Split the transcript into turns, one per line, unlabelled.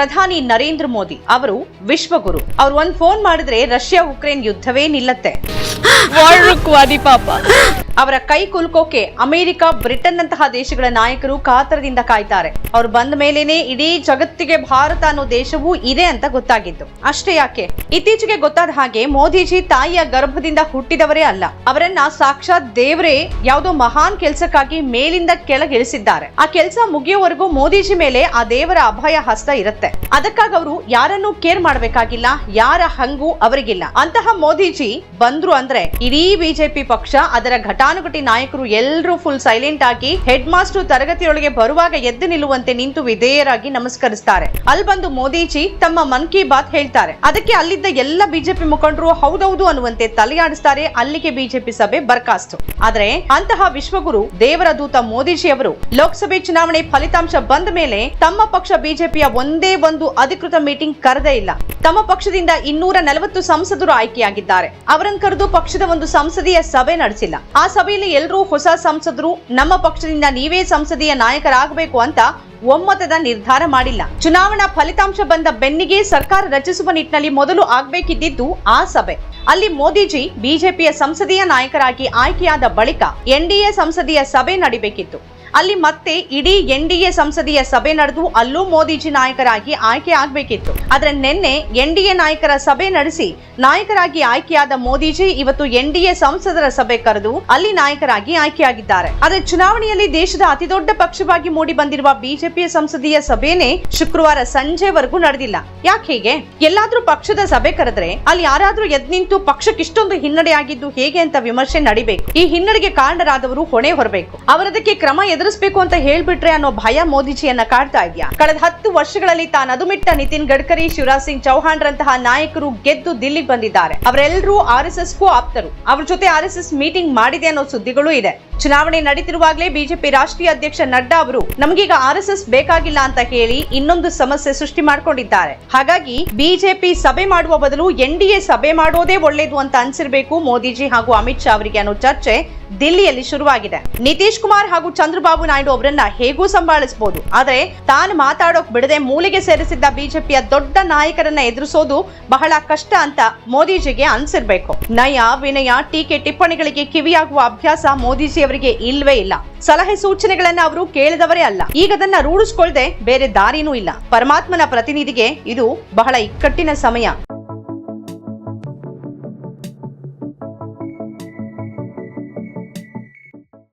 ಪ್ರಧಾನಿ ನರೇಂದ್ರ ಮೋದಿ ಅವರು ವಿಶ್ವಗುರು. ಅವ್ರು ಒಂದ್ ಫೋನ್ ಮಾಡಿದ್ರೆ ರಷ್ಯಾ ಉಕ್ರೇನ್ ಯುದ್ಧವೇ ನಿಲ್ಲತ್ತೆ.
ಪಾಪ.
ಅವರ ಕೈ ಕುಲ್ಕೋಕೆ ಅಮೆರಿಕ ಬ್ರಿಟನ್ ನಂತಹ ದೇಶಗಳ ನಾಯಕರು ಕಾತರದಿಂದ ಕಾಯ್ತಾರೆ. ಅವ್ರು ಬಂದ ಮೇಲೇನೆ ಇಡೀ ಜಗತ್ತಿಗೆ ಭಾರತ ಅನ್ನೋ ದೇಶವೂ ಇದೆ ಅಂತ ಗೊತ್ತಾಗಿದ್ದು. ಅಷ್ಟೇ ಯಾಕೆ? ಇತ್ತೀಚೆಗೆ ಗೊತ್ತಾದ ಹಾಗೆ ಮೋದಿಜಿ ತಾಯಿಯ ಗರ್ಭದಿಂದ ಹುಟ್ಟಿದವರೇ ಅಲ್ಲ. ಅವರನ್ನ ಸಾಕ್ಷಾತ್ ದೇವರೇ ಯಾವುದೋ ಮಹಾನ್ ಕೆಲಸಕ್ಕಾಗಿ ಮೇಲಿಂದ ಕೆಳಗಿಳಿಸಿದ್ದಾರೆ. ಆ ಕೆಲಸ ಮುಗಿಯೋವರೆಗೂ ಮೋದಿಜಿ ಮೇಲೆ ಆ ದೇವರ ಅಭಯ ಹಸ್ತ ಇರುತ್ತೆ. ಅದಕ್ಕಾಗಿ ಅವರು ಯಾರನ್ನೂ ಕೇರ್ ಮಾಡಬೇಕಾಗಿಲ್ಲ, ಯಾರ ಹಂಗು ಅವರಿಗಿಲ್ಲ. ಅಂತಹ ಮೋದಿಜಿ ಬಂದ್ರು ಅಂದ್ರೆ ಇಡೀ ಬಿಜೆಪಿ ಪಕ್ಷ ಅದರ ಘಟಾನುಘಟಿ ನಾಯಕರು ಎಲ್ಲರೂ ಫುಲ್ ಸೈಲೆಂಟ್ ಆಗಿ ಹೆಡ್ ಮಾಸ್ಟರ್ ತರಗತಿಯೊಳಗೆ ಬರುವಾಗ ಎದ್ದು ನಿಲ್ಲುವಂತೆ ನಿಂತು ವಿಧೇಯರಾಗಿ ನಮಸ್ಕರಿಸ್ತಾರೆ. ಅಲ್ಲಿ ಬಂದು ಮೋದಿಜಿ ತಮ್ಮ ಮನ್ ಕಿ ಬಾತ್ ಹೇಳ್ತಾರೆ. ಅದಕ್ಕೆ ಅಲ್ಲಿದ್ದ ಎಲ್ಲ ಬಿಜೆಪಿ ಮುಖಂಡರು ಹೌದೌದು ಅನ್ನುವಂತೆ ತಲೆಯಾಡಿಸ್ತಾರೆ ಅಲ್ಲಿಗೆ ಬಿಜೆಪಿ ಸಭೆ ಬರ್ಖಾಸ್ತು ಆದರೆ ಅಂತಹ ವಿಶ್ವಗುರು ದೇವರ ದೂತ ಮೋದಿಜಿ ಅವರು ಲೋಕಸಭೆ ಚುನಾವಣೆ ಫಲಿತಾಂಶ ಬಂದ ಮೇಲೆ ತಮ್ಮ ಪಕ್ಷ ಬಿಜೆಪಿಯ ಒಂದೇ ಒಂದು ಅಧಿಕೃತ ಮೀಟಿಂಗ್ ಕರೆದೇ ಇಲ್ಲ. ತಮ್ಮ ಪಕ್ಷದಿಂದ ಇನ್ನೂರ ನಲವತ್ತು ಸಂಸದರು ಆಯ್ಕೆಯಾಗಿದ್ದಾರೆ. ಅವರನ್ನು ಕರೆದು ಪಕ್ಷದ ಒಂದು ಸಂಸದೀಯ ಸಭೆ ನಡೆಸಿಲ್ಲ. ಆ ಸಭೆಯಲ್ಲಿ ಎಲ್ಲರೂ ಹೊಸ ಸಂಸದರು. ನಮ್ಮ ಪಕ್ಷದಿಂದ ನೀವೇ ಸಂಸದೀಯ ನಾಯಕರಾಗಬೇಕು ಅಂತ ಒಮ್ಮತದ ನಿರ್ಧಾರ ಮಾಡಿಲ್ಲ. ಚುನಾವಣಾ ಫಲಿತಾಂಶ ಬಂದ ಬೆನ್ನಿಗೆ ಸರ್ಕಾರ ರಚಿಸುವ ನಿಟ್ಟಿನಲ್ಲಿ ಮೊದಲು ಆಗಬೇಕಿದ್ದಿದ್ದು ಆ ಸಭೆ. ಅಲ್ಲಿ ಮೋದಿಜಿ ಬಿಜೆಪಿಯ ಸಂಸದೀಯ ನಾಯಕರಾಗಿ ಆಯ್ಕೆಯಾದ ಬಳಿಕ ಎನ್ಡಿಎ ಸಂಸದೀಯ ಸಭೆ ನಡಿಬೇಕಿತ್ತು. ಅಲ್ಲಿ ಮತ್ತೆ ಇಡೀ ಎನ್ಡಿಎ ಸಂಸದೀಯ ಸಭೆ ನಡೆದು ಅಲ್ಲೂ ಮೋದಿಜಿ ನಾಯಕರಾಗಿ ಆಯ್ಕೆ ಆಗಬೇಕಿತ್ತು. ಆದ್ರೆ ನಿನ್ನೆ ಎನ್ಡಿಎ ನಾಯಕರ ಸಭೆ ನಡೆಸಿ ನಾಯಕರಾಗಿ ಆಯ್ಕೆಯಾದ ಮೋದಿಜಿ ಇವತ್ತು ಎನ್ಡಿಎ ಸಂಸದರ ಸಭೆ ಕರೆದು ಅಲ್ಲಿ ನಾಯಕರಾಗಿ ಆಯ್ಕೆಯಾಗಿದ್ದಾರೆ. ಆದ್ರೆ ಚುನಾವಣೆಯಲ್ಲಿ ದೇಶದ ಅತಿದೊಡ್ಡ ಪಕ್ಷವಾಗಿ ಮೂಡಿ ಬಂದಿರುವ ಬಿಜೆಪಿಯ ಸಂಸದೀಯ ಸಭೆನೇ ಶುಕ್ರವಾರ ಸಂಜೆವರೆಗೂ ನಡೆದಿಲ್ಲ. ಯಾಕೆ ಹೀಗೆ? ಎಲ್ಲಾದ್ರೂ ಪಕ್ಷದ ಸಭೆ ಕರೆದ್ರೆ ಅಲ್ಲಿ ಯಾರಾದ್ರೂ ಎದ್ ನಿಂತು ಪಕ್ಷಕ್ಕೆ ಇಷ್ಟೊಂದು ಹಿನ್ನಡೆ ಆಗಿದ್ದು ಹೇಗೆ ಅಂತ ವಿಮರ್ಶೆ ನಡಿಬೇಕು. ಈ ಹಿನ್ನಡೆಗೆ ಕಾರಣರಾದವರು ಹೊಣೆ ಹೊರಬೇಕು. ಅವರದಕ್ಕೆ ಕ್ರಮ ಎದುರಿಸಬೇಕು ಅಂತ ಹೇಳ್ಬಿಟ್ರೆ ಅನ್ನೋ ಭಯ ಮೋದಿಜಿಯನ್ನ ಕಾಡ್ತಾ ಇದೆಯಾ? ಕಳೆದ ಹತ್ತು ವರ್ಷಗಳಲ್ಲಿ ತಾನು ಅದುಮಿಟ್ಟ ನಿತಿನ್ ಗಡ್ಕರಿ, ಶಿವರಾಜ್ ಸಿಂಗ್ ಚೌಹಾಣ್ ರಂತಹ ನಾಯಕರು ಗೆದ್ದು ದಿಲ್ಲಿಗೆ ಬಂದಿದ್ದಾರೆ. ಅವರೆಲ್ಲರೂ ಆರ್ ಎಸ್ ಎಸ್ಗೂ ಆಪ್ತರು. ಅವ್ರ ಜೊತೆ ಆರ್ ಎಸ್ ಎಸ್ ಮೀಟಿಂಗ್ ಮಾಡಿದೆ ಅನ್ನೋ ಸುದ್ದಿಗಳು ಇದೆ. ಚುನಾವಣೆ ನಡೀತಿರುವಾಗಲೇ ಬಿಜೆಪಿ ರಾಷ್ಟ್ರೀಯ ಅಧ್ಯಕ್ಷ ನಡ್ಡಾ ಅವರು, ನಮಗೀಗ ಆರ್ ಎಸ್ ಎಸ್ ಬೇಕಾಗಿಲ್ಲ ಅಂತ ಹೇಳಿ ಇನ್ನೊಂದು ಸಮಸ್ಯೆ ಸೃಷ್ಟಿ ಮಾಡ್ಕೊಂಡಿದ್ದಾರೆ. ಹಾಗಾಗಿ ಬಿಜೆಪಿ ಸಭೆ ಮಾಡುವ ಬದಲು ಎನ್ ಸಭೆ ಮಾಡೋದೇ ಒಳ್ಳೇದು ಅಂತ ಅನ್ಸಿರ್ಬೇಕು ಮೋದಿಜಿ ಹಾಗೂ ಅಮಿತ್ ಶಾ ಅವರಿಗೆ ಅನ್ನೋ ಚರ್ಚೆ ದಿಲ್ಲಿಯಲ್ಲಿ ಶುರುವಾಗಿದೆ. ನಿತೀಶ್ ಕುಮಾರ್ ಹಾಗೂ ಚಂದ್ರಬಾಬು ನಾಯ್ಡು ಅವರನ್ನ ಹೇಗೂ ಸಂಭಾಳಿಸಬಹುದು. ಆದರೆ ತಾನು ಮಾತಾಡೋಕ್ ಬಿಡದೆ ಮೂಲೆಗೆ ಸೇರಿಸಿದ್ದ ಬಿಜೆಪಿಯ ದೊಡ್ಡ ನಾಯಕರನ್ನ ಎದುರಿಸೋದು ಬಹಳ ಕಷ್ಟ ಅಂತ ಮೋದಿಜಿಗೆ ಅನ್ಸಿರ್ಬೇಕು. ನಯ, ವಿನಯ, ಟೀಕೆ ಟಿಪ್ಪಣಿಗಳಿಗೆ ಕಿವಿಯಾಗುವ ಅಭ್ಯಾಸ ಮೋದಿಜಿ ಅವರಿಗೆ ಇಲ್ವೇ ಇಲ್ಲ. ಸಲಹೆ ಸೂಚನೆಗಳನ್ನ ಅವರು ಕೇಳಿದವರೇ ಅಲ್ಲ. ಈಗ ಅದನ್ನ ರೂಢಿಸ್ಕೊಳ್ದೆ ಬೇರೆ ದಾರಿನೂ ಇಲ್ಲ. ಪರಮಾತ್ಮನ ಪ್ರತಿನಿಧಿಗೆ ಇದು ಬಹಳ ಇಕ್ಕಟ್ಟಿನ ಸಮಯ.